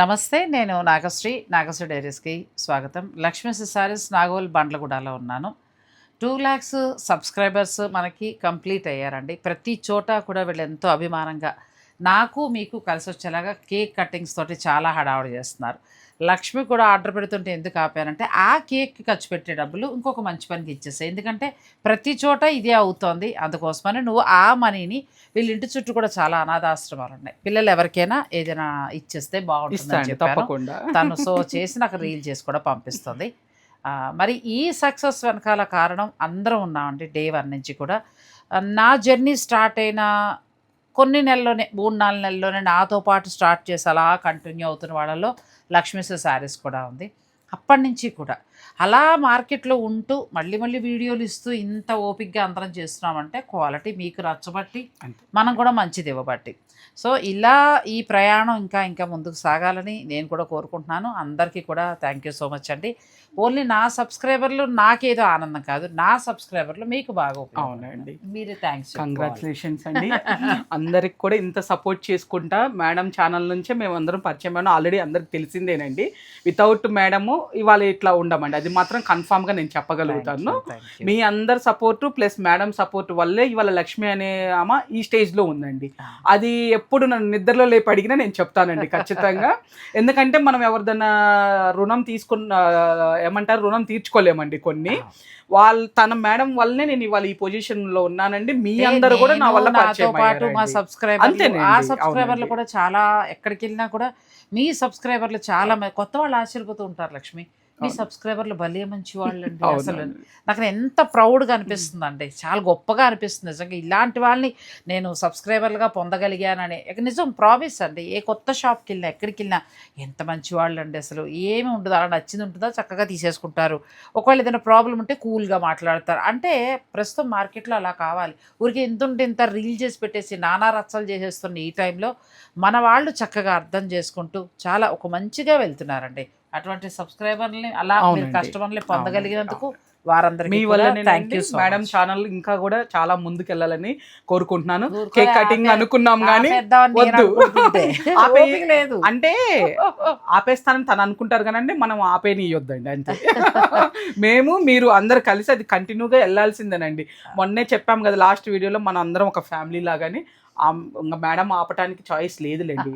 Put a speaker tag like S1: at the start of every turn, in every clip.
S1: నమస్తే నేను నాగశ్రీ నాగశ్రీ డైరీస్కి స్వాగతం. లక్ష్మీ సారీస్ నాగోల్ బండ్లగూడలో ఉన్నాను. టూ ల్యాక్స్ సబ్స్క్రైబర్స్ మనకి కంప్లీట్ అయ్యారండి. ప్రతి చోట కూడా వీళ్ళు ఎంతో అభిమానంగా నాకు మీకు కలిసి వచ్చేలాగా కేక్ కటింగ్స్ తోటి చాలా హడావుడి చేస్తున్నారు. లక్ష్మి కూడా ఆర్డర్ పెడుతుంటే ఎందుకు ఆపానంటే ఆ కేక్కి ఖర్చు పెట్టే డబ్బులు ఇంకొక మంచి పనికి ఇచ్చేసాయి. ఎందుకంటే ప్రతి చోట ఇదే అవుతోంది. అందుకోసమని నువ్వు ఆ మనీని వీళ్ళ ఇంటి చుట్టూ కూడా చాలా అనాథాశ్రమాలు ఉన్నాయి. పిల్లలు ఎవరికైనా ఏదైనా ఇచ్చేస్తే చెప్పాను.
S2: తప్పకుండా.
S1: తను సో చేసి నాకు రీల్ చేసి కూడా పంపిస్తుంది. మరి ఈ సక్సెస్ వెనకాల కారణం అందరం ఉన్నామండి డే వన్ నుంచి కూడా. నా జర్నీ స్టార్ట్ అయిన కొన్ని నెలల్లోనే మూడు నాలుగు నెలల్లోనే నాతో పాటు స్టార్ట్ చేసి అలా కంటిన్యూ అవుతున్న వాళ్ళలో లక్ష్మీశ్వర శారీస్ కూడా ఉంది. అప్పటి నుంచి కూడా అలా మార్కెట్లో ఉంటూ మళ్ళీ మళ్ళీ వీడియోలు ఇస్తూ ఇంత ఓపిక్గా అందరం చేస్తున్నామంటే క్వాలిటీ మీకు నచ్చబట్టి. మనం కూడా మంచిది ఇవ్వబట్టి. సో ఇలా ఈ ప్రయాణం ఇంకా ఇంకా ముందుకు సాగాలని నేను కూడా కోరుకుంటున్నాను. అందరికీ కూడా థ్యాంక్ యూ సో మచ్ అండి. ఓన్లీ నా సబ్స్క్రైబర్లు నాకేదో ఆనందం కాదు. నా సబ్స్క్రైబర్లు మీకు బాగా.
S2: అవునండి.
S1: మీరు థ్యాంక్స్
S2: కంగ్రాచులేషన్స్ అండి. అందరికి కూడా ఇంత సపోర్ట్ చేసుకుంటా మేడం ఛానల్ నుంచే మేము అందరం పరిచయం అయినా. ఆల్రెడీ అందరికి తెలిసిందేనండి. వితౌట్ మేడము ఇవాళ ఇట్లా ఉండమండి. అది మాత్రం కన్ఫామ్గా నేను చెప్పగలుగుతాను. మీ అందరి సపోర్ట్ ప్లస్ మేడం సపోర్ట్ వల్లే ఇవాళ లక్ష్మి అనే ఆమె ఈ స్టేజ్లో ఉందండి అది ఎప్పుడు నన్ను నిద్రలో లేపి అడిగినా నేను చెప్తానండి ఖచ్చితంగా. ఎందుకంటే మనం ఎవరిదైనా రుణం తీసుకున్న ఏమంటారు రుణం తీర్చుకోలేమండి కొన్ని. వాళ్ళ తన మేడం వల్లనే నేను ఇవాళ ఈ పొజిషన్లో ఉన్నానండి. మీ అందరూ కూడా నా వల్ల
S1: పాటు మా. సబ్స్క్రైబర్ ఆ సబ్స్క్రైబర్లు. కూడా చాలా ఎక్కడికి వెళ్ళినా కూడా మీ సబ్స్క్రైబర్లు చాలా కొత్త వాళ్ళు ఆశ్చర్యపోతూ ఉంటారు లక్ష్మి. మీ. సబ్స్క్రైబర్లు భలే మంచి వాళ్ళు అండి అసలు. నాకు ఎంత ప్రౌడ్గా అనిపిస్తుంది అండి చాలా గొప్పగా అనిపిస్తుంది నిజంగా. ఇలాంటి వాళ్ళని నేను సబ్స్క్రైబర్లుగా పొందగలిగానని. నిజం ప్రామిస్ అండి. ఏ కొత్త షాప్కి వెళ్ళినా ఎక్కడికి వెళ్ళినా ఎంత మంచి వాళ్ళు అండి అసలు. ఏమి ఉండదు. అలా నచ్చింది ఉంటుందో? చక్కగా తీసేసుకుంటారు. ఒకవేళ ఏదైనా ప్రాబ్లం ఉంటే కూల్గా మాట్లాడతారు. అంటే ప్రస్తుతం మార్కెట్లో అలా కావాలి. ఊరికి ఎంత ఉంటే ఇంత రీల్ చేసి పెట్టేసి నానా రచ్చలు చేసేస్తున్న ఈ టైంలో మన వాళ్ళు చక్కగా అర్థం చేసుకుంటూ చాలా ఒక మంచిగా వెళ్తున్నారండి. అటువంటి సబ్స్క్రైబర్ని అలా. కస్టమర్ని పొందగలిగినందుకు వారందరికీ
S2: మీ వల్ల
S1: థ్యాంక్ యూ
S2: మేడం ఛానల్ ఇంకా కూడా చాలా ముందుకు వెళ్ళాలని కోరుకుంటున్నాను కేక్ కటింగ్ అనుకున్నాం కానీ వద్దు.
S1: లేదు.
S2: అంటే ఆపేస్తానని తను అనుకుంటారు కానండి మనం ఆపేనియొద్దండి అంతే. మేము మీరు అందరు కలిసి అది కంటిన్యూగా వెళ్ళాల్సిందేనండి. మొన్నే చెప్పాం కదా లాస్ట్ వీడియోలో మన అందరం ఒక ఫ్యామిలీ లాగాని. ఇంకా మేడం ఆపటానికి చాయిస్ లేదులేండి.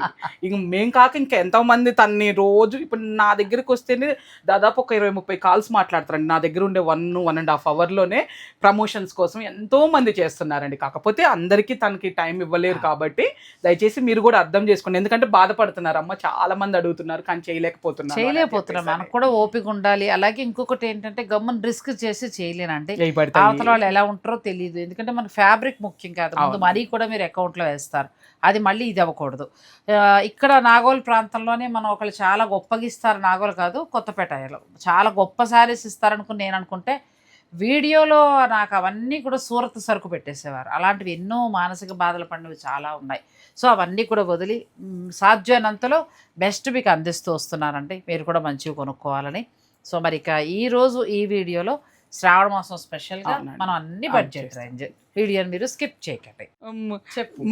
S2: ఇంక మేం కాక ఇంకా ఎంతో మంది తన్ని రోజు ఇప్పుడు నా దగ్గరికి వస్తేనే దాదాపు ఒక ఇరవై ముప్పై కాల్స్ మాట్లాడతారండి. నా దగ్గర ఉండే వన్ వన్ అండ్ హాఫ్ అవర్లోనే ప్రమోషన్స్ కోసం ఎంతో మంది చేస్తున్నారండి. కాకపోతే అందరికీ తనకి టైం ఇవ్వలేరు కాబట్టి దయచేసి మీరు కూడా అర్థం చేసుకోండి. ఎందుకంటే బాధపడుతున్నారు. అమ్మ చాలా మంది అడుగుతున్నారు కానీ చేయలేకపోతున్నారు అని
S1: చేయలేకపోతున్నాం
S2: చెప్పేసి
S1: మనకు కూడా ఓపిక ఉండాలి. అలాగే ఇంకొకటి ఏంటంటే గమ్మని రిస్క్ చేసి చేయలేనంటే. అవతల వాళ్ళు ఎలా ఉంటారో తెలియదు ఎందుకంటే మన ఫ్యాబ్రిక్ ముఖ్యం కాదు. ముందు. మరీ కూడా మీరు అకౌంట్లో వేస్తారు. అది మళ్ళీ ఇది అవ్వకూడదు. ఇక్కడ నాగోల్ ప్రాంతంలోనే మనం ఒకళ్ళు చాలా గొప్పగిస్తారు నాగోల్ కాదు కొత్తపేటలో చాలా గొప్ప శారీస్ ఇస్తారనుకుని నేను అనుకుంటే వీడియోలో నాకు అవన్నీ కూడా సూరత్ సరుకు పెట్టేసేవారు. అలాంటివి ఎన్నో మానసిక బాధలు పడినవి చాలా ఉన్నాయి. సో అవన్నీ కూడా వదిలి సాధ్యమైనంతలో బెస్ట్ మీకు అందిస్తూ వస్తున్నానండి. మీరు కూడా మంచివి కొనుక్కోవాలని. సో మరి ఇక ఈరోజు ఈ వీడియోలో శ్రావణ మాసం స్పెషల్గా. మనం అన్ని బడ్జెట్. రేంజ్ వీడియోని మీరు స్కిప్ చేయకండి.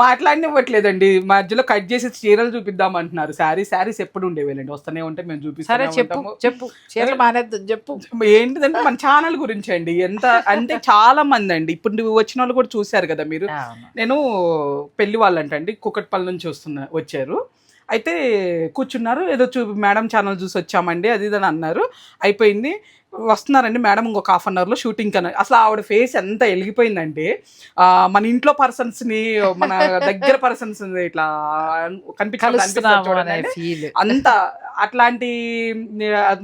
S2: మాట్లాడనివ్వట్లేదండి. మధ్యలో కట్ చేసి చీరలు చూపిద్దాం అంటున్నారు శారీ శారీస్ ఎప్పుడు ఉండేవేలండి. వస్తూనే ఉంటే మేము
S1: సరే
S2: చూపిస్తూనే
S1: చెప్పు చెప్పు. చీరలు మానేద్దు చెప్పు.
S2: ఏంటిదంటే మన ఛానల్ గురించి అండి? ఎంత అంటే చాలా మంది అండి. ఇప్పుడు నువ్వు వచ్చిన వాళ్ళు కూడా చూశారు కదా మీరు. నేను పెళ్ళి వాళ్ళంటండి కుకట్పల్లి నుంచి వస్తున్న వచ్చారు. అయితే కూర్చున్నారు. ఏదో చూ మేడం ఛానల్ చూసి వచ్చామండి. అది ఇది అని అన్నారు. అయిపోయింది. వస్తున్నారండి మేడం ఇంకొక హాఫ్ అన్ అవర్లో షూటింగ్ కన్నా. అసలు ఆవిడ ఫేస్ ఎంత వెలిగిపోయిందంటే ఆ, మన ఇంట్లో పర్సన్స్ని మన దగ్గర పర్సన్స్ ఇట్లా కనిపించాలి
S1: అనే
S2: అంత అట్లాంటి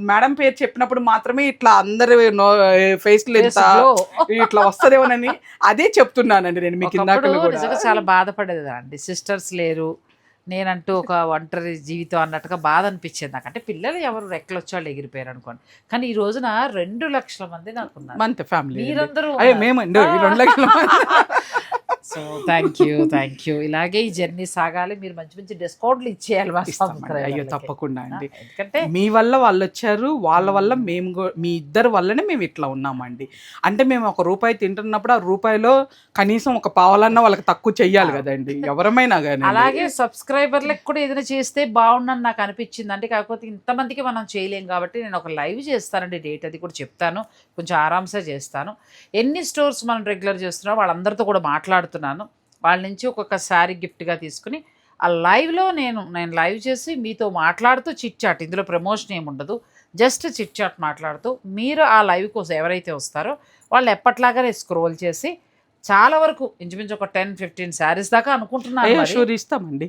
S2: మేడం పేరు చెప్పినప్పుడు మాత్రమే ఇట్లా అందరి ఫేస్ ఎంత ఇట్లా వస్తదేమోనని అదే చెప్తున్నానండి నేను మీకు ఇందాక
S1: చాలా బాధపడేది అండి సిస్టర్స్ లేరు నేనంటూ ఒక ఒంటరి జీవితం అన్నట్టుగా బాధ అనిపించేది నాకు అంటే పిల్లలు ఎవరు రెక్కలు వచ్చి వాళ్ళు ఎగిరిపోయారు అనుకోండి కానీ ఈ రోజున రెండు లక్షల మంది నాకు ఉన్నారు
S2: మంత్ ఫ్యామిలీ
S1: మీరందరూ.
S2: మేమండి రెండు లక్షల మంది.
S1: So thank you thank you ఇలాగే ఈ జర్నీ సాగాలి. మీరు మంచి మంచి డిస్కౌంట్లు ఇచ్చేయాలి
S2: అయ్యో. తప్పకుండా అండి.
S1: ఎందుకంటే
S2: మీ వల్ల వాళ్ళు వచ్చారు వాళ్ళ వల్ల మేము మీ ఇద్దరు వల్లనే మేము ఇట్లా ఉన్నామండి. అంటే మేము ఒక రూపాయి తింటున్నప్పుడు ఆ రూపాయిలో కనీసం ఒక పావాలన్నా వాళ్ళకి తక్కువ చెయ్యాలి కదండి. ఎవరమైనా కానీ
S1: అలాగే సబ్స్క్రైబర్లకు కూడా ఏదైనా చేస్తే బాగుండని నాకు అనిపించింది. అంటే కాకపోతే ఇంతమందికి మనం చేయలేం కాబట్టి నేను ఒక లైవ్ చేస్తానండి. డేట్ అది కూడా చెప్తాను. కొంచెం ఆరామ్సే చేస్తాను. ఎన్ని స్టోర్స్ మనం రెగ్యులర్ చేస్తున్నామో వాళ్ళందరితో కూడా మాట్లాడుతున్నాను వాళ్ళ నుంచి ఒక్కొక్క శారీ గిఫ్ట్గా తీసుకుని ఆ లైవ్లో నేను నేను లైవ్ చేసి మీతో మాట్లాడుతూ చిట్ చాట్ ఇందులో ప్రమోషన్ ఏమి ఉండదు. జస్ట్ చిట్ చాట్ మాట్లాడుతూ మీరు ఆ లైవ్ కోసం ఎవరైతే వస్తారో వాళ్ళు ఎప్పట్లాగానే స్క్రోల్ చేసి చాలా వరకు ఇంచుమించు ఒక టెన్ ఫిఫ్టీన్ శారీస్ దాకా అనుకుంటున్నాను
S2: ఇస్తామండి?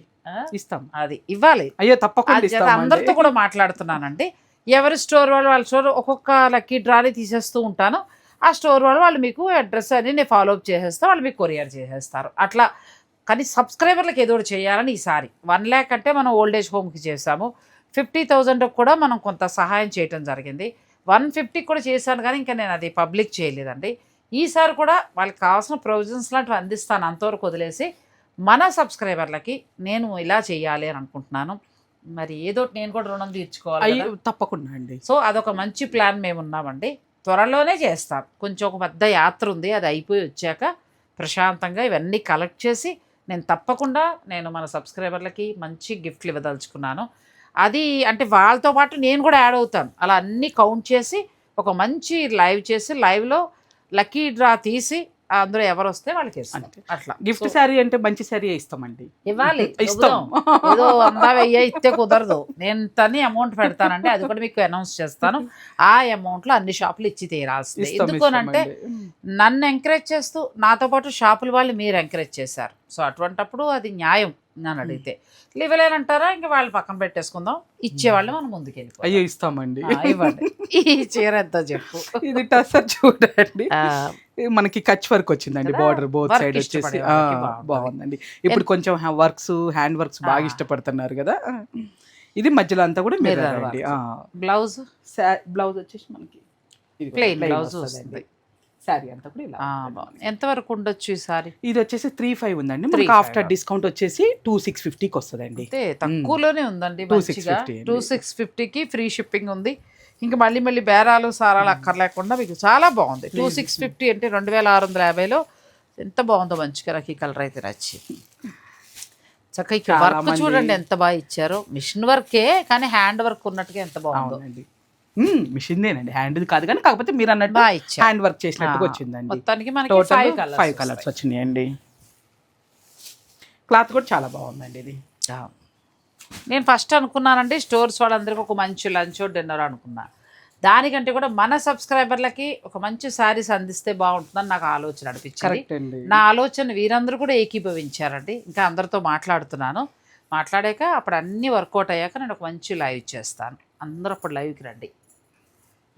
S2: ఇస్తాం.
S1: అది ఇవ్వాలి.
S2: అయ్యో తప్పకుండా.
S1: అందరితో కూడా మాట్లాడుతున్నానండి. ఎవరి స్టోర్ వాళ్ళు వాళ్ళ స్టోర్ ఒక్కొక్క లక్కీ డ్రాని తీసేస్తూ ఉంటాను. ఆ స్టోర్ వాళ్ళు వాళ్ళు మీకు అడ్రస్ అని నేను ఫాలో అప్ చేసేస్తా వాళ్ళు మీకు కొరియర్ చేసేస్తారు. అట్లా కానీ సబ్స్క్రైబర్లకు ఏదో చేయాలని ఈసారి. వన్ ల్యాక్ అంటే మనం ఓల్డ్ ఏజ్ హోమ్కి చేసాము ఫిఫ్టీ థౌజండ్ కూడా మనం కొంత సహాయం చేయటం జరిగింది. వన్ ఫిఫ్టీకి కూడా చేశాను కానీ ఇంకా నేను అది పబ్లిక్ చేయలేదండి. ఈసారి కూడా వాళ్ళకి కావాల్సిన ప్రొవిజన్స్ లాంటివి అందిస్తాను. అంతవరకు వదిలేసి మన సబ్స్క్రైబర్లకి నేను ఇలా చేయాలి అని అనుకుంటున్నాను. మరి ఏదో నేను కూడా రుణం తీర్చుకోవాలి.
S2: తప్పకుండా అండి.
S1: సో అదొక మంచి ప్లాన్ మేము ఉన్నామండి. త్వరలోనే చేస్తాం. కొంచెం ఒక పెద్ద యాత్ర ఉంది అది అయిపోయి వచ్చాక ప్రశాంతంగా ఇవన్నీ కలెక్ట్ చేసి నేను తప్పకుండా నేను మన సబ్స్క్రైబర్లకి మంచి గిఫ్ట్లు ఇవ్వదలుచుకున్నాను. అది అంటే వాళ్ళతో పాటు నేను కూడా యాడ్ అవుతాను. అలా అన్నీ కౌంట్ చేసి ఒక మంచి లైవ్ చేసి లైవ్లో లక్కీ డ్రా తీసి అందులో ఎవరు వస్తే వాళ్ళకి ఇస్తాం. అట్లా.
S2: గిఫ్ట్ శారీ అంటే మంచి శారీ ఇస్తామండి.
S1: ఇవ్వాలి.
S2: ఇస్తాం.
S1: ఏదో అందా వెయ్యి ఇస్తే కుదరదు. నేను తని అమౌంట్ పెడతానంటే అది కూడా మీకు అనౌన్స్ చేస్తాను. ఆ అమౌంట్లో అన్ని షాపులు ఇచ్చి తీరాల్సింది. ఎందుకోనంటే
S2: ఇస్తామండి.
S1: నన్ను ఎంకరేజ్ చేస్తూ నాతో పాటు షాపుల వాళ్ళు మీరు ఎంకరేజ్ చేశారు. సో అటువంటప్పుడు అది న్యాయం నన్ను అడిగితే. ఇవ్వలేనంటారా ఇంకా వాళ్ళు పక్కన పెట్టేసుకుందాం. ఇచ్చేవాళ్ళు మనం ముందుకెళ్ళిపోయి
S2: అయ్యో ఇస్తామండి.
S1: ఇవ్వండి. ఈ చీర ఎంతో చెప్పు.
S2: ఇది టసర్ చూడండి. మనకి కచ్ వర్క్ వచ్చిందండి? బార్డర్ బోత్ సైడ్ వచ్చేసి. బాగుందండి. ఇప్పుడు కొంచెం వర్క్స్ హ్యాండ్ వర్క్స్ బాగా. ఇష్టపడుతున్నారు కదా. ఇది మధ్యలో అంతా కూడా మిర్రర్ అండి.
S1: బ్లౌజ్?
S2: బ్లౌజ్ వచ్చేసి మనకి
S1: ప్లెయిన్ బ్లౌజ్ వస్తుంది.
S2: శారీ అంతా కూడా ఇలా. మనకి.
S1: ఎంతవరకు ఉండొచ్చు ఈసారి
S2: ఇది వచ్చేసి త్రీ ఫైవ్ ఉందండి.
S1: 3.5
S2: మనకి ఆఫ్టర్ డిస్కౌంట్ వచ్చేసి టూ సిక్స్ ఫిఫ్టీకి వస్తుందండి.
S1: తక్కువలోనే ఉందండి
S2: 2650
S1: మంచిగా.
S2: అండి.
S1: టూ సిక్స్ ఫిఫ్టీకి ఫ్రీ షిప్పింగ్ ఉంది. ఇంకా మళ్ళీ మళ్ళీ బేరాలు సారాలు అక్కర్లేకుండా మీకు చాలా బాగుంది. టూ సిక్స్ ఫిఫ్టీ అంటే రెండు వేల ఆరు వందల యాభైలో ఎంత బాగుందో మంచిగా నాకు ఈ కలర్ అయితే నచ్చింది. చక్కగా వర్క్ చూడండి ఎంత బాగా ఇచ్చారో. మిషన్ వర్కే కానీ హ్యాండ్ వర్క్ ఉన్నట్టుగా ఎంత బాగుందో.
S2: మిషన్దేనండి హ్యాండ్ కాదు కానీ కాకపోతే మీరు అన్నట్టు హ్యాండ్ వర్క్ చేసినట్టుగా వచ్చిందండి.
S1: మొత్తానికి మనకి
S2: టోటల్
S1: ఫైవ్ కలర్స్
S2: వచ్చినాయండి. క్లాత్ కూడా చాలా బాగుందండి ఇది.
S1: నేను ఫస్ట్ అనుకున్నానండి స్టోర్స్ వాళ్ళందరికీ ఒక మంచి లంచ్ డిన్నర్ అనుకున్నా. దానికంటే కూడా మన సబ్స్క్రైబర్లకి ఒక మంచి శారీస్ అందిస్తే బాగుంటుందని నాకు ఆలోచన అనిపించింది. నా ఆలోచన వీరందరూ కూడా ఏకీభవించారండి. ఇంకా అందరితో మాట్లాడుతున్నాను. మాట్లాడాక అప్పుడు అన్నీ వర్కౌట్ అయ్యాక నేను ఒక మంచి లైవ్ చేస్తాను. అందరూ అప్పుడు లైవ్కి రండి.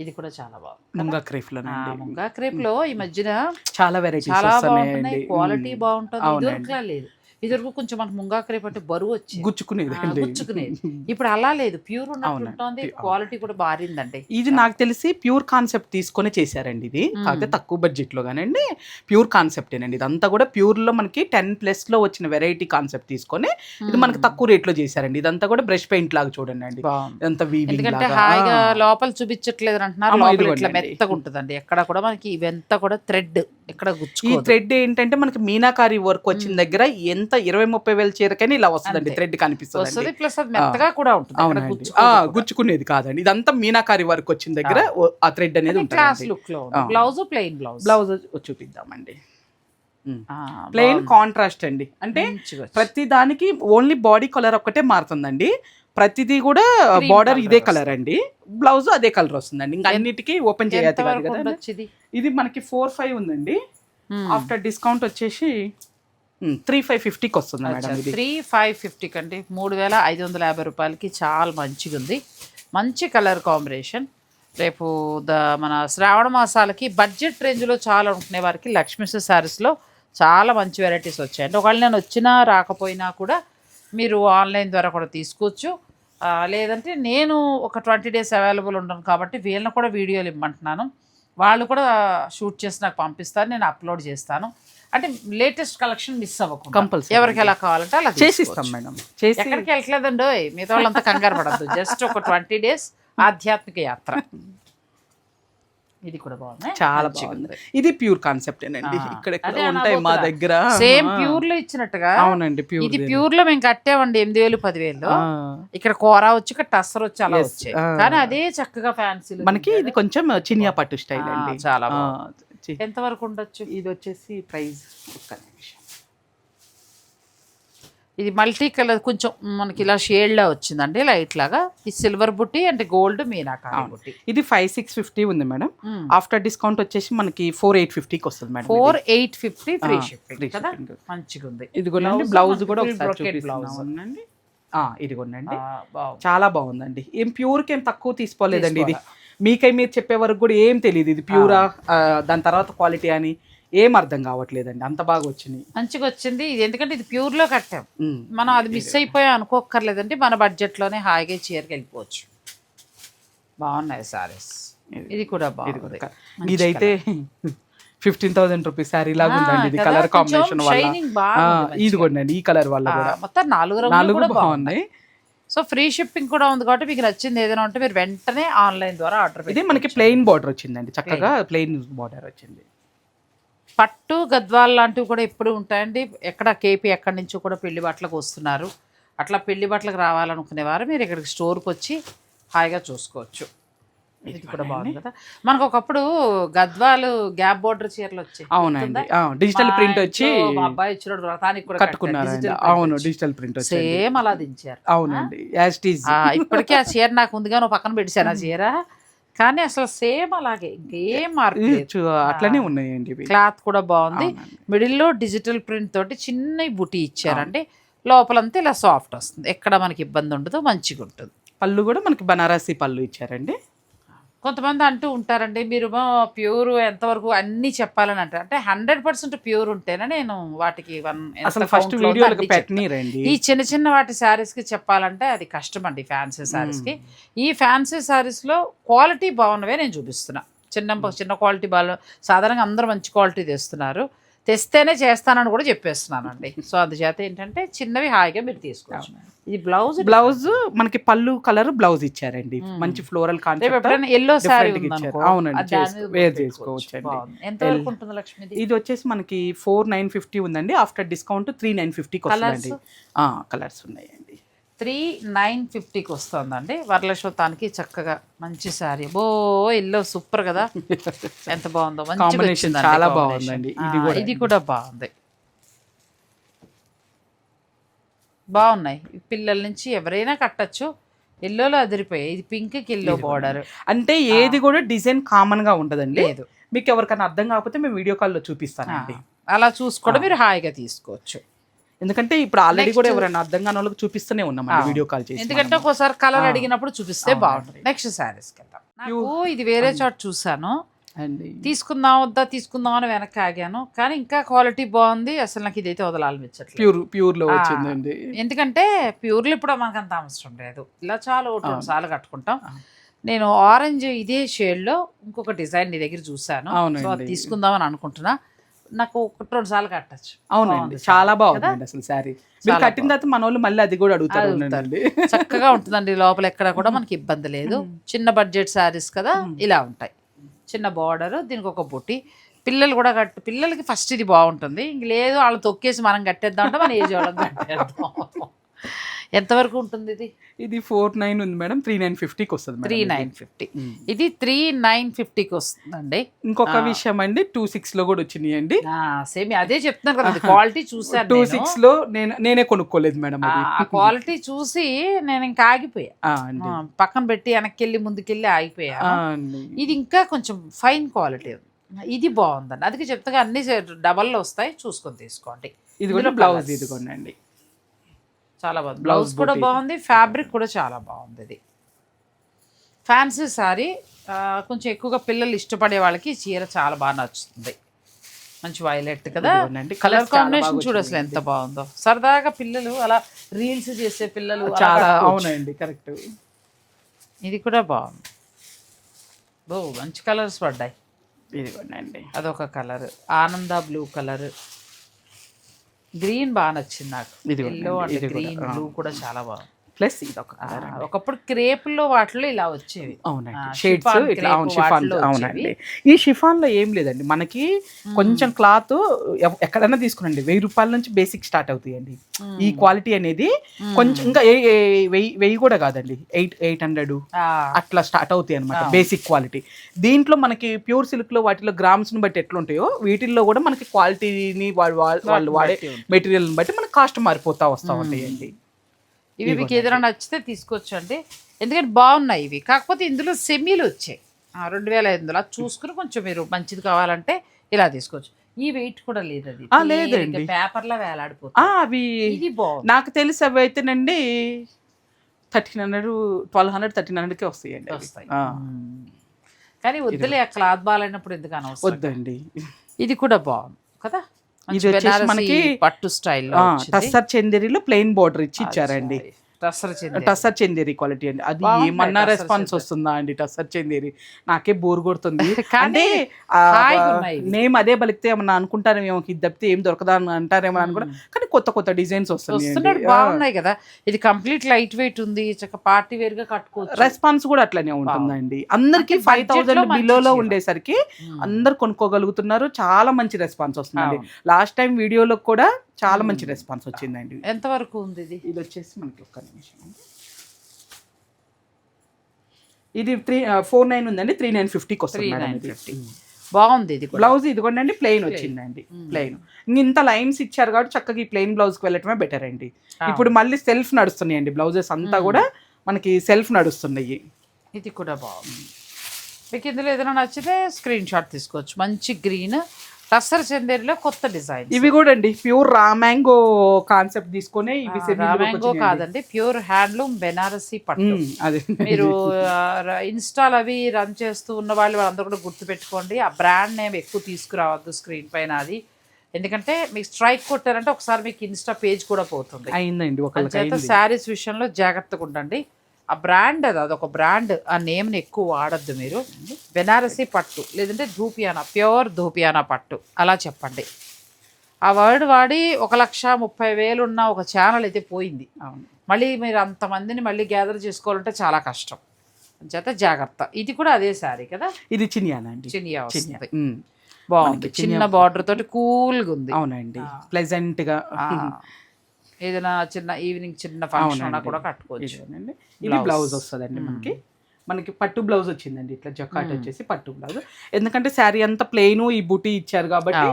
S1: ఇది కూడా చాలా బాగుంది.
S2: ముంగా
S1: క్రేఫ్లో ముంగా క్రేప్లో ఈ మధ్యన
S2: చాలా వెరైటీస్
S1: చాలా బాగుంటున్నాయి. క్వాలిటీ బాగుంటుంది.
S2: అవునండి.
S1: ఇదివరకు కొంచెం మనకు ముంగా క్రేప్ అంటే బరువు వచ్చింది.
S2: గుచ్చుకునేది
S1: గుచ్చుకునేది. ఇప్పుడు అలా లేదు. ప్యూర్ ఉన్నట్టు
S2: అవునండి.
S1: ఉంటుంది
S2: అవును.
S1: క్వాలిటీ కూడా మారిందండి.
S2: ఇది నాకు తెలిసి ప్యూర్ కాన్సెప్ట్ తీసుకొని చేశారండి ఇది. కాకపోతే తక్కువ బడ్జెట్లో కానండి ప్యూర్ కాన్సెప్ట్ ఏనండి ఇదంతా కూడా ప్యూర్లో మనకి టెన్ ప్లస్లో వచ్చిన వెరైటీ కాన్సెప్ట్ తీసుకొని ఇది మనకి తక్కువ రేట్లో చేశారండి. ఇదంతా కూడా బ్రష్ పెయింట్ లాగా చూడండి అండి ఇదంతా
S1: ఎందుకంటే హాయిగా. లోపల చూపించట్లేదు అంటున్నారు. ఇట్లా. మెత్తగా ఉంటుందండి. ఎక్కడ కూడా మనకి ఇవంతా కూడా థ్రెడ్ ఎక్కడ
S2: ఈ
S1: గుచ్చుకోదు.
S2: థ్రెడ్ ఏంటంటే మనకి మీనాకారి వర్క్ వచ్చిన దగ్గర ఎంత ఇరవై ముప్పై వేల చీరకైనా ఇలా వస్తుందండి.
S1: అంతే.
S2: థ్రెడ్ కనిపిస్తుంది
S1: ప్లస్ అది మెత్తగా కూడా ఉంటుంది.
S2: గుచ్చుకునేది కాదండి. ఇదంతా మీనాకారి వర్క్ వచ్చిన దగ్గర ఆ. థ్రెడ్ అనేది.
S1: Blouse plain blouse.
S2: బ్లౌజ్ చూపిద్దామండి. ప్లెయిన్ కాంట్రాస్ట్ అండి. అంటే ప్రతి దానికి ఓన్లీ బాడీ కలర్ ఒక్కటే మారుతుందండి. ప్రతిదీ కూడా బార్డర్ ఇదే. కలర్ అండి. బ్లౌజ్ అదే కలర్ వస్తుందండి. ఇంకా అన్నిటికీ ఓపెన్
S1: ఉండొచ్చు ఇది
S2: మనకి ఫోర్ ఫైవ్ ఉందండి. ఆఫ్టర్ డిస్కౌంట్ వచ్చేసి త్రీ ఫైవ్ ఫిఫ్టీకి వస్తుంది మేడం ఇది.
S1: త్రీ ఫైవ్ ఫిఫ్టీ కంటే మూడు వేల ఐదు వందల యాభై రూపాయలకి చాలా మంచిగా ఉంది మంచి కలర్ కాంబినేషన్. రేపు ద మన శ్రావణ మాసాలకి బడ్జెట్ రేంజ్లో చాలా ఉంటున్న వారికి. లక్ష్మీ శారీస్లో చాలా మంచి వెరైటీస్ వచ్చాయండి ఒకవేళ నేను వచ్చినా రాకపోయినా కూడా మీరు ఆన్లైన్ ద్వారా కూడా తీసుకోవచ్చు. లేదంటే నేను ఒక ట్వంటీ డేస్ అవైలబుల్ ఉంటాను కాబట్టి వీళ్ళని కూడా వీడియోలు ఇమ్మంటున్నాను. వాళ్ళు కూడా షూట్ చేసి నాకు పంపిస్తారు నేను అప్లోడ్ చేస్తాను అంటే లేటెస్ట్ కలెక్షన్ మిస్ అవ్వకుండా
S2: Compulsory.
S1: ఎవరికి ఎలా కావాలంటే అలా
S2: చేసి
S1: తీసుకోవచ్చు.
S2: ఇస్తాం మేడం చేసి
S1: ఎక్కడికి వెళ్ళట్లేదండి. మిగతా వాళ్ళంతా కంగారు పడద్దు జస్ట్ ఒక ట్వంటీ డేస్ ఆధ్యాత్మిక యాత్ర ఇది కూడా బాగుంది?
S2: చాలా బాగుంది. ఇది ప్యూర్ కాన్సెప్ట్ అండి. ఇక్కడ ఉంటాయి మా. దగ్గర?
S1: సేమ్ ప్యూర్లో ఇచ్చినట్టుగా
S2: అవునండి ప్యూర్
S1: ఇది ప్యూర్లో మేము కట్టామండి ఎనిమిది వేలు పదివేలు. ఇక్కడ కూర వచ్చి ఇక్కడ టస్సర్ వచ్చి అలా. వచ్చాయి. కానీ అదే చక్కగా ఫ్యాన్సీ
S2: మనకి ఇది కొంచెం చినియా పట్టు స్టైల్ అండి.
S1: చాలా ఎంత వరకు ఉండొచ్చు?
S2: ఇది వచ్చేసి ప్రైస్ ఒక్క నిమిషం.
S1: ఇది మల్టీ కలర్ కొంచెం మనకి ఇలా షేడ్ లా వచ్చిందండి లైట్ లాగా. ఈ సిల్వర్ బుట్టి అంటే గోల్డ్ మీనాకారి బుట్టి.
S2: ఇది ఫైవ్ సిక్స్ ఫిఫ్టీ ఉంది మేడం. ఆఫ్టర్ డిస్కౌంట్ వచ్చేసి మనకి ఫోర్ ఎయిట్ ఫిఫ్టీకి వస్తుంది madam.
S1: Four eight fifty free shipping కదా. మంచిగా ఉంది Blouse
S2: బ్లౌజ్ కూడా ఒకసారి ఆ,
S1: బాగుంది.
S2: చాలా బాగుందండి. ఏం ప్యూర్కి ఏం తక్కువ తీసుకోలేదండి ఇది. మీకై మీరు చెప్పే వరకు కూడా ఏం తెలియదు ఇది ప్యూరా దాని తర్వాత క్వాలిటీ అని. ఏం అర్థం కావట్లేదండి. అంత బాగా వచ్చినాయి.
S1: మంచిగా వచ్చింది ఇది ఎందుకంటే ఇది ప్యూర్లో కట్టాం. మనం అది మిస్ అయిపోయా అనుకోక్కర్లేదండి మన బడ్జెట్లోనే హాయిగా చీరకి వెళ్ళిపోవచ్చు. బాగున్నాయి సారీస్. ఇది కూడా బాగుంది.
S2: ఇదైతే ఫిఫ్టీన్ థౌసండ్ రూపీస్ సారీ లాగా ఉందండి. ఇది
S1: కదా,
S2: కలర్ కాంబినేషన్ వల్ల. ఇది కూడా ఈ కలర్ వల్ల
S1: మొత్తం నాలుగు
S2: నాలుగు
S1: బాగున్నాయి. సో ఫ్రీ షిప్పింగ్ కూడా ఉంది కాబట్టి మీకు నచ్చింది ఏదైనా ఉంటే మీరు వెంటనే ఆన్లైన్ ద్వారా ఆర్డర్
S2: ఇది మనకి ప్లెయిన్ బార్డర్ వచ్చిందండి. చక్కగా ప్లెయిన్ బార్డర్ వచ్చింది.
S1: పట్టు గద్వాల్ లాంటివి కూడా ఎప్పుడు ఉంటాయండి. ఎక్కడ కేపీ ఎక్కడి నుంచో కూడా పెళ్ళి బట్టలకు వస్తున్నారు. అట్లా పెళ్ళి బట్టలకు రావాలనుకునేవారు మీరు ఇక్కడికి స్టోర్కి వచ్చి హాయిగా చూసుకోవచ్చు. ఇది కూడా బాగుంది కదా. మనకు ఒకప్పుడు గద్వాలు గ్యాప్ బోర్డర్ చీరలు వచ్చాయి
S2: అవునండి. డిజిటల్ ప్రింట్ వచ్చి
S1: మా అబ్బాయి ఇచ్చినప్పుడు వ్రతానికి కూడా
S2: కట్టుకున్నారండి. అవును డిజిటల్ ప్రింట్ వచ్చి
S1: సేమ్ అలా దించారు.
S2: అవునండి.
S1: ఇప్పటికీ ఆ చీర నాకు ఉందిగా నువ్వు పక్కన పెట్టాను ఆ చీర. కానీ అసలు సేమ్ అలాగే ఇంకేం మార్పు
S2: అట్లనే ఉన్నాయండి
S1: క్లాత్ కూడా బాగుంది. మిడిల్లో డిజిటల్ ప్రింట్ తోటి చిన్న బుటీ ఇచ్చారండి. లోపలంతా ఇలా సాఫ్ట్ వస్తుంది. ఎక్కడ మనకి ఇబ్బంది ఉండదు మంచిగా ఉంటుంది
S2: పళ్ళు కూడా మనకి బనారసి పళ్ళు ఇచ్చారండి.
S1: కొంతమంది అంటూ ఉంటారండి మీరు ప్యూర్ ఎంతవరకు అన్ని చెప్పాలని అంటారు. అంటే హండ్రెడ్ పర్సెంట్ ప్యూర్ ఉంటేనే నేను వాటికి వన్
S2: అసలు ఫస్ట్
S1: ఈ చిన్న చిన్న వాటి శారీస్కి చెప్పాలంటే అది కష్టం అండి ఫ్యాన్సీ శారీస్కి ఈ ఫ్యాన్సీ శారీస్లో క్వాలిటీ బాగున్నవే నేను చూపిస్తున్నా. చిన్న చిన్న క్వాలిటీ బాగా సాధారణంగా అందరూ మంచి క్వాలిటీ తెస్తున్నారు. తెస్తేనే చేస్తానని కూడా చెప్పేస్తున్నానండి. సో అందుచేత ఏంటంటే చిన్నవి హాయిగా మీరు తీసుకోవచ్చు. ఇది బ్లౌజ్
S2: బ్లౌజ్ మనకి పళ్ళు కలర్ బ్లౌజ్ ఇచ్చారండి. మంచి ఫ్లోరల్ కాన్సెప్ట్
S1: ఎల్లో సారీ.
S2: అవునండి, వేర్.
S1: ఎంత వరకు ఉంటుంది లక్ష్మిది?
S2: ఇది వచ్చేసి మనకి ఫోర్ నైన్ ఫిఫ్టీ ఉందండి. ఆఫ్టర్ డిస్కౌంట్ త్రీ నైన్ ఫిఫ్టీకి వస్తుందండి. కలర్స్ ఉన్నాయండి.
S1: త్రీ నైన్ ఫిఫ్టీకి వస్తుందండి. వరలక్ష్మతానికి చక్కగా మంచి శారీ. బో ఎల్లో సూపర్ కదా. ఎంత బాగుందో. వచ్చిందండి
S2: చాలా. బాగుందండి. ఇది కూడా.
S1: బాగుంది. బాగున్నాయి. పిల్లల నుంచి ఎవరైనా కట్టచ్చు. ఎల్లోలో అదిరిపోయాయి. ఇది పింక్కి ఎల్లో బార్డర్
S2: అంటే ఏది కూడా డిజైన్ కామన్గా ఉండదండి.
S1: లేదు.
S2: మీకు ఎవరికైనా అర్థం కాకపోతే మేము వీడియో కాల్లో చూపిస్తానండి.
S1: అలా చూసుకోవడం మీరు హాయిగా తీసుకోవచ్చు.
S2: ఎందుకంటే ఇప్పుడు ఆల్రెడీ కూడా ఎవరైనా అర్థం కాని వాళ్ళకి చూపిస్తూనే ఉన్నామండి వీడియో కాల్ చేసి
S1: ఎందుకంటే ఒకసారి కలర్ అడిగినప్పుడు చూపిస్తే బాగుంటుంది. నెక్స్ట్ నాకు ఇది వేరే చోట చూసాను
S2: అండి.
S1: తీసుకుందాం వద్దా తీసుకుందాం అని వెనక్కి ఆగాను. కానీ ఇంకా క్వాలిటీ బాగుంది. అసలు నాకు ఇదైతే వదలాలనిపించట్లేదు.
S2: ప్యూర్ ప్యూర్లో వచ్చిందండి.
S1: ఎందుకంటే ప్యూర్లు ఇప్పుడు మనకు అంత అవసరం లేదు. ఇలా చాలా ఒకటి సార్లు కట్టుకుంటాం. నేను ఆరెంజ్ ఇదే షేడ్లో ఇంకొక డిజైన్ నీ దగ్గర చూసాను తీసుకుందాం అని అనుకుంటున్నా. నాకు ఒకటి రెండు సార్లు కట్టచ్చు.
S2: అవునండి.
S1: బాగుంది
S2: చాలా
S1: శారీ.
S2: బాగుందండి అసలు శారీ మీరు కట్టిన తర్వాత మన వాళ్ళు మళ్ళీ అది కూడా అడుగుతారు.
S1: చక్కగా ఉంటుందండి. లోపల ఎక్కడ కూడా మనకి ఇబ్బంది లేదు. చిన్న బడ్జెట్ శారీస్ కదా ఇలా ఉంటాయి. చిన్న బార్డర్ దీనికి ఒక బుట్టి. పిల్లలు కూడా కట్టు పిల్లలకి ఫస్ట్ ఇది బాగుంటుంది. ఇంక లేదు వాళ్ళు తొక్కేసి మనం కట్టేద్దాం అంటే మన ఏజ్ వాళ్ళకి కట్టేద్దాం. ఎంతవరకు ఉంటుంది ఇది?
S2: ఇది ఫోర్ నైన్ ఉంది మేడం త్రీ నైన్ ఫిఫ్టీకి వస్తుంది
S1: త్రీ. Nine fifty. ఇది త్రీ నైన్ ఫిఫ్టీకి వస్తుందండి.
S2: ఇంకొక విషయం అండి టూ సిక్స్లో కూడా వచ్చినాయి అండి
S1: సేమ్ అదే చెప్తున్నాను కదా క్వాలిటీ చూసాను
S2: టూ. సిక్స్లో నేను నేనే కొనుక్కోలేదు మేడం
S1: క్వాలిటీ చూసి నేను ఇంకా ఆగిపోయా. పక్కన పెట్టి వెనక్కి వెళ్ళి ముందుకెళ్ళి ఆగిపోయా. ఇది ఇంకా కొంచెం ఫైన్ క్వాలిటీ ఇది బాగుందండి. అందుకే చెప్తాగా అన్ని డబల్లో వస్తాయి చూసుకొని తీసుకోండి.
S2: ఇది కూడా బ్లౌజ్
S1: colours.
S2: ఇది
S1: చాలా బాగుంది. బ్లౌజ్ కూడా. బాగుంది ఫ్యాబ్రిక్ కూడా చాలా బాగుంది. ఇది ఫ్యాన్సీ సారీ కొంచెం ఎక్కువగా పిల్లలు ఇష్టపడే వాళ్ళకి చీర చాలా బాగా నచ్చుతుంది. మంచి వైలెట్ కదా. కలర్ కాంబినేషన్ చూడు అసలు ఎంత బాగుందో. సరదాగా పిల్లలు అలా రీల్స్ చేసే పిల్లలు
S2: చాలా. అవునండి కరెక్ట్
S1: ఇది కూడా బాగుంది. ఓ మంచి కలర్స్ పడ్డాయి.
S2: ఇదిగోండి
S1: అదొక కలర్ ఆనంద బ్లూ కలర్ గ్రీన్ బాగా నచ్చింది నాకు. ఎల్లో అండ్
S2: ఇది కూడా,
S1: గ్రీన్ బ్లూ కూడా చాలా బాగుంది.
S2: ప్లస్
S1: ఆ,
S2: కలర్
S1: ఒకప్పుడు క్రేపుల్లో వాటిలో ఇలా వచ్చేవి.
S2: అవునండి. షేడ్స్ ఇట్లా అవును షిఫాన్ అవునండి. ఈ షిఫాన్లో ఏం లేదండి. మనకి కొంచెం క్లాత్ ఎక్కడైనా తీసుకునండి వెయ్యి రూపాయల నుంచి బేసిక్ స్టార్ట్ అవుతాయండి. ఈ క్వాలిటీ అనేది కొంచెం ఇంకా వెయ్యి వెయ్యి కూడా కాదండి. ఎయిట్ ఎయిట్ హండ్రెడ్ అట్లా స్టార్ట్ అవుతాయి అనమాట బేసిక్ క్వాలిటీ. దీంట్లో మనకి ప్యూర్ సిల్క్లో వాటిలో గ్రామ్స్ని బట్టి ఎట్లుంటాయో వీటిల్లో కూడా మనకి క్వాలిటీని వాళ్ళు వాళ్ళు వాడే
S1: బట్టి ఉంటుంది.
S2: మెటీరియల్ బట్టి మనకి కాస్ట్ మారిపోతా వస్తా ఉంటాయండి.
S1: ఇవి మీకు ఏదైనా నచ్చితే తీసుకోవచ్చు అండి ఎందుకంటే బాగున్నాయి ఇవి. కాకపోతే ఇందులో సెమీలు వచ్చాయి. రెండు వేల ఐదు వందలు. అది చూసుకుని కొంచెం మీరు మంచిది కావాలంటే ఇలా తీసుకోవచ్చు. ఈ వెయిట్ కూడా లేదు అది
S2: ఆ, లేదండి.
S1: పేపర్లో వేలాడిపోతుంది.
S2: అవి
S1: ఇది బాగుంది.
S2: నాకు తెలిసి అవి అయితేనండి thirteen hundred twelve hundred thirteen హండ్రెడ్కే వస్తాయండి.
S1: వస్తాయి. కానీ వద్దులే ఆ క్లాత్ బాగాలేనప్పుడు ఎందుకు అనవసరం
S2: వద్దండి.
S1: ఇది కూడా బాగుంది కదా?
S2: ఇది వచ్చేసి మనకి-
S1: పట్టు స్టైల్లో
S2: ఆ, టస్సర్ చందేరిలో ప్లెయిన్ బార్డర్ ఇచ్చి ఇచ్చారండి.
S1: టస్సర్ చెంది
S2: టస్సర్ చందేరి క్వాలిటీ అండి. అది ఏమన్నా రెస్పాన్స్. వస్తుందా అండి టస్సర్ చందేరి? నాకే బోర్ కొడుతుంది. అంటే. నేమ్ అదే బలికితే ఏమన్నా అనుకుంటారేమో ఇది తప్పితే ఏం దొరకదా అని అంటారేమో అనుకుంటా కానీ కొత్త కొత్త డిజైన్స్ వస్తున్నాయి
S1: బాగున్నాయి కదా. ఇది కంప్లీట్ లైట్ వెయిట్ ఉంది చక్క పార్టీ వేర్గా కట్టుకోవచ్చు.
S2: రెస్పాన్స్ కూడా అట్లనే ఉంటుందండి. అందరికి ఫైవ్ థౌసండ్ బిలోలో. ఉండేసరికి
S1: మ్మ్.
S2: అందరు కొనుక్కోగలుగుతున్నారు. చాలా మంచి రెస్పాన్స్ వస్తుందండి. లాస్ట్ టైం వీడియోలో కూడా చాలా మంచి రెస్పాన్స్ వచ్చిందండి.
S1: ఎంత వరకు ఉంది ఇది?
S2: ఇది వచ్చేసి మనకి ఒక్క నిమిషం. ఇది త్రీ ఫోర్ నైన్ ఉందండి త్రీ నైన్ ఫిఫ్టీకి వస్తుంది
S1: త్రీ
S2: మేడం
S1: నైన్
S2: ఇది.
S1: ఫిఫ్టీ. బాగుంది ఇది కూడా.
S2: బ్లౌజ్ ఇదిగోండి ప్లెయిన్ వచ్చిందండి ప్లెయిన్. ఇంత లైన్స్ ఇచ్చారు కాబట్టి చక్కగా ఈ ప్లెయిన్ బ్లౌజ్కి వెళ్ళటమే బెటర్ అండి. ఇప్పుడు మళ్ళీ సెల్ఫ్ నడుస్తున్నాయండి బ్లౌజెస్ అంతా కూడా మనకి సెల్ఫ్ నడుస్తున్నాయి.
S1: ఇది కూడా బాగుంది. మీకు ఇందులో ఏదైనా నచ్చితే స్క్రీన్ షాట్ తీసుకోవచ్చు. మంచి గ్రీన్ టస్సర్ చందేరిలో కొత్త డిజైన్
S2: ఇవి కూడా అండి ప్యూర్ రా మ్యాంగో కాన్సెప్ట్ తీసుకొని ఇవి
S1: రామాంగో. కాదండి ప్యూర్ హ్యాండ్లూమ్ బెనారసీ పట్టు.
S2: అదే.
S1: మీరు ఇన్స్టాల్ అవి రన్ చేస్తూ ఉన్న వాళ్ళు వాళ్ళందరూ కూడా గుర్తుపెట్టుకోండి ఆ బ్రాండ్ నేమ్ ఎక్కువ తీసుకురావద్దు స్క్రీన్ పైన అది. ఎందుకంటే మీకు స్ట్రైక్ కొట్టారంటే ఒకసారి మీకు ఇన్స్టా పేజ్ కూడా పోతుంది.
S2: అయిందండి అయింది.
S1: శారీస్ విషయంలో జాగ్రత్తగా ఉండండి. ఆ బ్రాండ్ అది అదొక బ్రాండ్ ఆ నేమ్ని ఎక్కువ వాడద్దు మీరు. బెనారసీ పట్టు లేదంటే ధూపియానా ప్యూర్ ధూపియానా పట్టు. అలా చెప్పండి. ఆ వర్డ్ వాడి ఒక లక్ష ముప్పై వేలు ఉన్న ఒక ఛానల్ అయితే పోయింది.
S2: అవును.
S1: మళ్ళీ మీరు అంతమందిని మళ్ళీ గ్యాదర్ చేసుకోవాలంటే చాలా కష్టం. చేత జాగ్రత్త. ఇది కూడా అదే శారీ కదా?
S2: ఇది చినియానా అండి?
S1: చినియా వస్తుంది. బాగుంది. చిన్న బార్డర్ తోటి కూల్గా ఉంది.
S2: అవునండి. ప్లెజెంట్గా.
S1: ఆ, ఏదైనా చిన్న ఈవినింగ్ చిన్న ఫంక్షన్. కూడా కట్టుకోవచ్చు.
S2: ఇది బ్లౌజ్ వస్తుందండి మనకి. మనకి పట్టు బ్లౌజ్ వచ్చిందండి ఇట్లా జకాట్ వచ్చేసి పట్టు బ్లౌజ్. ఎందుకంటే శారీ అంతా ప్లెయిన్ ఈ బుటీ ఇచ్చారు కాబట్టి.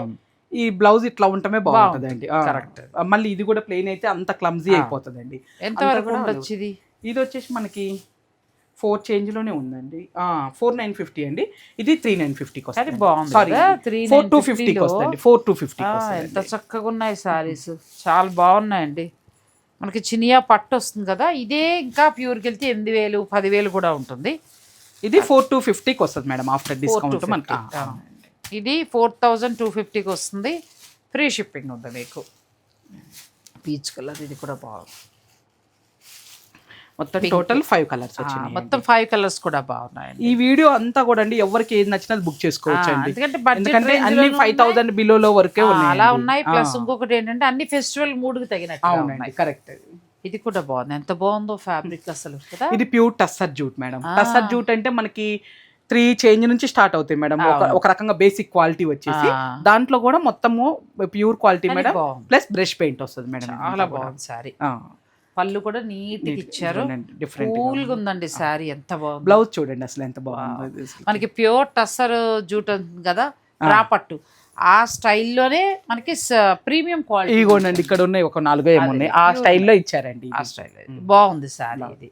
S2: ఈ బ్లౌజ్ ఇట్లా ఉండటమే బాగుంటుందండి.
S1: కరెక్ట్
S2: మళ్ళీ ఇది కూడా ప్లెయిన్ అయితే అంత క్లమ్జీ అయిపోతుందండి.
S1: ఎంత వరకు ఇది
S2: వచ్చేసి మనకి ఫోర్ చేంజ్లోనే ఉందండి ఫోర్ నైన్ ఫిఫ్టీ అండి. ఇది త్రీ నైన్ ఫిఫ్టీకి వస్తుంది.
S1: బాగుంది
S2: సారీ
S1: 3950
S2: ఫోర్ టూ ఫిఫ్టీకి. వస్తుంది. ఫోర్ టూ ఫిఫ్టీ
S1: ఎంత చక్కగా ఉన్నాయి సారీస్. చాలా బాగున్నాయండి. మనకి చినియా పట్టు వస్తుంది కదా ఇదే ఇంకా ప్యూర్కి వెళ్తే ఎనిమిది వేలు పదివేలు కూడా ఉంటుంది.
S2: ఇది ఫోర్ టూ ఫిఫ్టీకి వస్తుంది మేడం ఆఫ్టర్
S1: 450.
S2: డిస్కౌంట్ మనకి.
S1: ఇది ఫోర్ థౌజండ్ టూ ఫిఫ్టీకి వస్తుంది. ఫ్రీ షిప్పింగ్ ఉంది మీకు. పీచ్ కలర్ ఇది కూడా బాగుంది.
S2: మొత్తం టోటల్ ఫైవ్ కలర్స్
S1: మొత్తం ఫైవ్ కలర్స్ కూడా బాగున్నాయండి.
S2: ఈ వీడియో అంతా కూడా అండి ఎవరికి ఏది నచ్చినది బుక్ చేసుకోవచ్చు
S1: ఎందుకంటే
S2: అన్ని ఫైవ్ థౌసండ్ బిలోలో వరకే ఉన్నాయి
S1: అలా ఉన్నాయి ప్లస్ ఇంకొకటి ఏంటంటే అన్ని ఫెస్టివల్ మూడుకి తగినట్టు ఉన్నాయి.
S2: కరెక్ట్
S1: ఇది కూడా బాగుంది. ఎంత బాగుందో ఫ్యాబ్రిక్ అసలు కదా?
S2: ఇది pure tussar jute madam tussar jute అంటే మనకి త్రీ చేంజ్ నుంచి స్టార్ట్ అవుతాయి మేడం ఒక రకంగా బేసిక్ క్వాలిటీ వచ్చేసి. దాంట్లో కూడా మొత్తము pure quality madam. Plus brush paint వస్తుంది మేడం
S1: చాలా బాగుంది సారీ. పళ్ళు కూడా నీట్గా ఇచ్చారు.
S2: డిఫరెంట్
S1: కూల్గా ఉందండి సారీ ఎంత బాగుంది.
S2: బ్లౌజ్ చూడండి అసలు ఎంత బాగుంది
S1: మనకి ప్యూర్ టస్సర్ జూట్ కదా? రాపట్టు ఆ స్టైల్లోనే మనకి ప్రీమియం క్వాలిటీ.
S2: ఇగోండి ఇక్కడ ఉన్నాయి. ఒక నాలుగో ఏమో ఉన్నాయి. ఆ స్టైల్లో ఇచ్చారండి
S1: ఆ. స్టైల్ బాగుంది సారీ ఇది.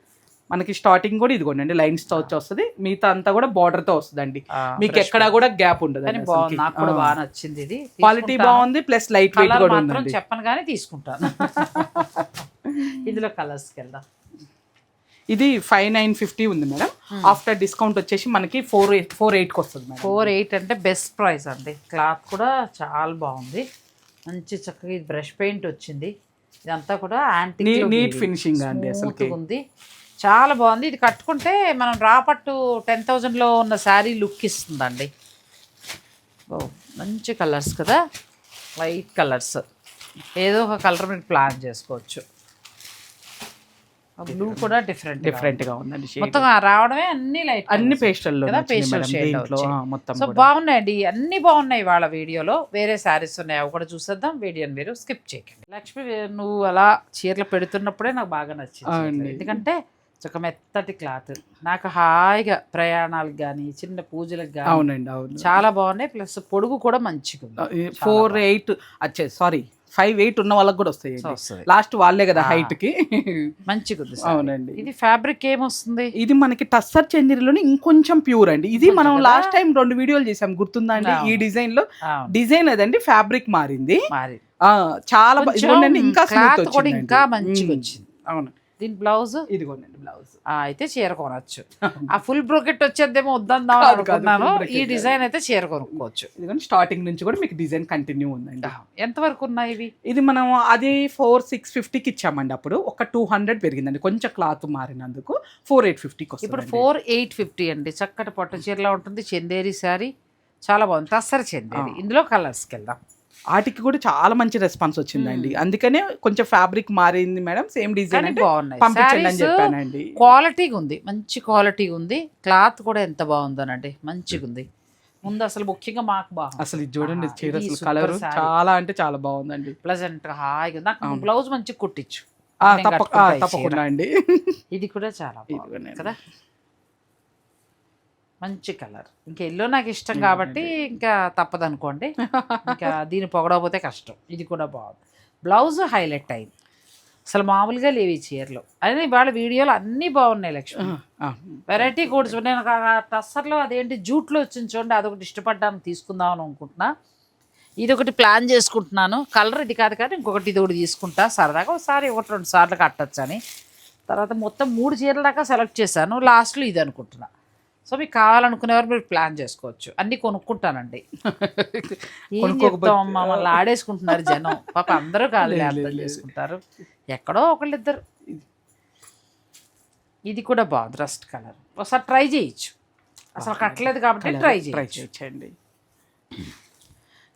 S2: మనకి స్టార్టింగ్ కూడా ఇదిగోండి లైన్స్తో వచ్చి వస్తుంది మిగతా అంతా కూడా బార్డర్తో వస్తుందండి మీకు ఎక్కడ కూడా గ్యాప్ ఉండదు
S1: కానీ బాగుంది. నాకు కూడా బాగా నచ్చింది ఇది.
S2: క్వాలిటీ. బాగుంది ప్లస్ లైట్ వెయిట్ కూడా
S1: చెప్పను కానీ తీసుకుంటాను. ఇందులో కలర్స్కి వెళ్దాం.
S2: ఇది ఫైవ్ నైన్ ఫిఫ్టీ ఉంది మేడం. ఆఫ్టర్ డిస్కౌంట్ వచ్చేసి మనకి ఫోర్ ఎయిట్ ఫోర్ ఎయిట్కి వస్తుంది మేడం.
S1: ఫోర్ ఎయిట్ అంటే బెస్ట్ ప్రైస్ అండి. క్లాత్ కూడా చాలా బాగుంది. మంచి చక్కగా ఇది బ్రష్ పెయింట్ వచ్చింది. ఇదంతా కూడా యాంటిక్
S2: నీ- నీట్ ఫినిషింగ్ అండి అసలుకి.
S1: ఉంది. చాలా బాగుంది. ఇది కట్టుకుంటే మనం రాపట్టు టెన్ థౌజండ్లో ఉన్న శారీ లుక్ ఇస్తుందండి. మంచి కలర్స్ కదా. లైట్ కలర్స్ ఏదో ఒక కలర్ మీరు ప్లాన్ చేసుకోవచ్చు. బ్లూ కూడా డిఫరెంట్
S2: డిఫరెంట్గా ఉందండి.
S1: మొత్తం రావడమే అన్ని లైట్
S2: అన్ని పేస్టల్
S1: కదా, pastel shade లో
S2: దీంట్లో
S1: వచ్చాయి.
S2: ఆ, మొత్తం
S1: సో. బాగున్నాయండి. అన్ని బాగున్నాయి వాళ్ళ వీడియోలో. వేరే శారీస్ ఉన్నాయి? అవి కూడా చూసేద్దాం. వీడియోని మీరు స్కిప్ చేయకండి. లక్ష్మి నువ్వు అలా చీరలు పెడుతున్నప్పుడే నాకు బాగా నచ్చింది. ఎందుకంటే ఒక మెత్తటి క్లాత్. నాకు హాయిగా ప్రయాణాలకు కానీ చిన్న పూజలకు కానీ
S2: అవునండి అవును.
S1: చాలా బాగున్నాయి. ప్లస్ పొడుగు కూడా మంచిగా ఉంది
S2: four eight sorry five eight ఉన్న వాళ్ళకి కూడా వస్తాయి. లాస్ట్ వాళ్ళే కదా. హైట్కి
S1: మంచిగా.
S2: అవునండి
S1: ఇది ఫ్యాబ్రిక్ ఏమొస్తుంది
S2: ఇది మనకి టస్సర్ చందిరిలోనే ఇంకొంచెం ప్యూర్ అండి ఇది మనం? లాస్ట్ టైం రెండు వీడియోలు చేసాం గుర్తుందా అండి ఈ.
S1: డిజైన్లో
S2: డిజైన్ అదండి ఫ్యాబ్రిక్ మారింది చాలా ఇంకా స్మూత్.
S1: ఇంకా మంచిగా. వచ్చింది
S2: అవును
S1: దీని బ్లౌజ్?
S2: ఇదిగోండి బ్లౌజ్.
S1: అయితే చీర కొనొచ్చు. ఆ ఫుల్ బ్రోకెట్ వచ్చేద్దేమో వద్దందాం అనుకున్నాను. ఈ. డిజైన్ అయితే చీర కొనుక్కోవచ్చు.
S2: ఇదిగోండి స్టార్టింగ్ నుంచి కూడా మీకు డిజైన్ కంటిన్యూ ఉందండి.
S1: ఎంత వరకు ఉన్నాయి ఇవి?
S2: ఇది మనం అది ఫోర్ సిక్స్ ఫిఫ్టీకి ఇచ్చామండి అప్పుడు. ఒక టూ హండ్రెడ్ పెరిగిందండి. కొంచెం క్లాత్ మారినందుకు ఫోర్ ఎయిట్ ఫిఫ్టీకి
S1: ఇప్పుడు ఫోర్ ఎయిట్ ఫిఫ్టీ అండి. చక్కటి పట్టు చీరలా ఉంటుంది. చందేరి శారీ. చాలా బాగుంది. తస్సరి చందేరి. ఇందులో కలర్స్కి వెళ్దాం.
S2: వాటికి కూడా చాలా మంచి రెస్పాన్స్ వచ్చిందండి. అందుకనే కొంచెం ఫ్యాబ్రిక్ మారింది మేడం. సేమ్ డిజైన్
S1: బాగున్నాయి.
S2: పంపించండి అని
S1: శారీస్
S2: చెప్పానండి.
S1: క్వాలిటీగా ఉంది. మంచి క్వాలిటీ ఉంది. క్లాత్ కూడా ఎంత బాగుందోనండి. మంచిగా ఉంది. ముందు అసలు ముఖ్యంగా మాకు బాగుంది.
S2: అసలు ఇది చూడండి చీర అసలు కలర్. చాలా అంటే చాలా బాగుందండి.
S1: ప్లజెంట్ హాయిగా నాకు. బ్లౌజ్ మంచిగా కుట్టించు.
S2: తప్పకుండా. అండి.
S1: ఇది కూడా చాలా. కదా. మంచి కలర్. ఇంకా ఎల్లో నాకు ఇష్టం కాబట్టి ఇంకా తప్పదు అనుకోండి ఇంకా దీన్ని పొగడకపోతే కష్టం. ఇది కూడా బాగుంది. బ్లౌజ్ హైలైట్ అయింది. అసలు మామూలుగా లేవు ఈ చీరలు. అదే వాళ్ళ వీడియోలు అన్నీ బాగున్నాయి లక్ష్మి. వెరైటీ కోడ్స్ నేను టస్సర్లో అదేంటి జూట్లో వచ్చింది చూడండి అదొకటి ఇష్టపడ్డానికి తీసుకుందాం అని అనుకుంటున్నా. ఇది ఒకటి ప్లాన్ చేసుకుంటున్నాను. కలర్ ఇది కాదు కానీ ఇంకొకటి ఇది ఒకటి తీసుకుంటా. సరదాగా ఒకసారి ఒకటి రెండు సార్లు కట్టచ్చు అని తర్వాత మొత్తం మూడు చీరల దాకా సెలెక్ట్ చేశాను. లాస్ట్లో ఇది అనుకుంటున్నా. సో మీకు కావాలనుకునేవారు మీరు ప్లాన్ చేసుకోవచ్చు. అన్నీ కొనుక్కుంటానండి.
S2: కొనుక్కోకపోతే-
S1: మమ్మల్ని ఆడేసుకుంటున్నారు జనం. పాప అందరూ కాదు అర్థం. చేసుకుంటారు. ఎక్కడో ఒకళ్ళిద్దరు. ఇది. కూడా బాగుంది రస్ట్ కలర్. ఒకసారి ట్రై చేయొచ్చు. అసలు కట్టలేదు కాబట్టి ట్రై
S2: ట్రై
S1: చేయొచ్చు.
S2: చేయొచ్చండి.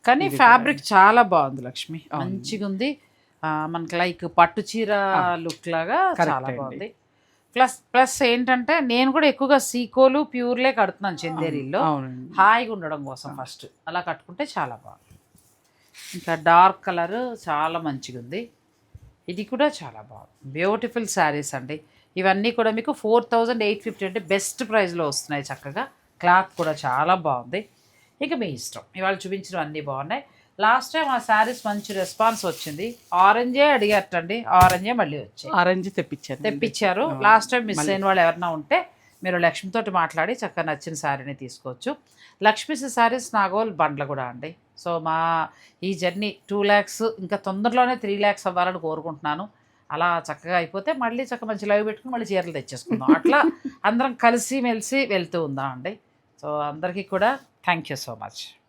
S1: కానీ ఫ్యాబ్రిక్ చాలా బాగుంది లక్ష్మి. మంచిగా ఉంది మనకి లైక్ పట్టు చీర లుక్ లాగా చాలా. బాగుంది. ప్లస్ ప్లస్ ఏంటంటే నేను కూడా ఎక్కువగా సీకోలు ప్యూర్లే కడుతున్నాను చందేరిలో హాయిగా ఉండడం కోసం ఫస్ట్. అలా కట్టుకుంటే చాలా బాగుంది. ఇంకా డార్క్ కలర్ చాలా మంచిగా ఉంది ఇది కూడా చాలా బాగుంది. బ్యూటిఫుల్ శారీస్ అండి. ఇవన్నీ కూడా మీకు ఫోర్ థౌజండ్ ఎయిట్ ఫిఫ్టీ అంటే బెస్ట్ ప్రైస్లో వస్తున్నాయి చక్కగా. క్లాత్ కూడా చాలా బాగుంది. ఇక మీ ఇష్టం. ఇవాళ చూపించిన అన్నీ బాగున్నాయి. లాస్ట్ టైం ఆ శారీస్ మంచి రెస్పాన్స్ వచ్చింది. ఆరెంజే అడిగారటండి ఆరెంజే మళ్ళీ వచ్చాయి.
S2: ఆరెంజ్ తెప్పించారు.
S1: తెప్పించారు. లాస్ట్ టైం మిస్ అయిన వాళ్ళు ఎవరైనా ఉంటే మీరు లక్ష్మితోటి మాట్లాడి చక్కగా నచ్చిన శారీని తీసుకోవచ్చు. లక్ష్మీ శారీస్ నాగోల్ బండ్ల కూడా అండి. సో మా ఈ జర్నీ టూ ల్యాక్స్ ఇంకా తొందరలోనే త్రీ ల్యాక్స్ అవ్వాలని కోరుకుంటున్నాను. అలా చక్కగా అయిపోతే మళ్ళీ చక్కగా మంచి లైవ్ పెట్టుకుని మళ్ళీ చీరలు తెచ్చేసుకుందాం. అట్లా అందరం కలిసి మెలిసి వెళ్తూ ఉందాం అండి సో అందరికీ కూడా థ్యాంక్ యూ సో మచ్.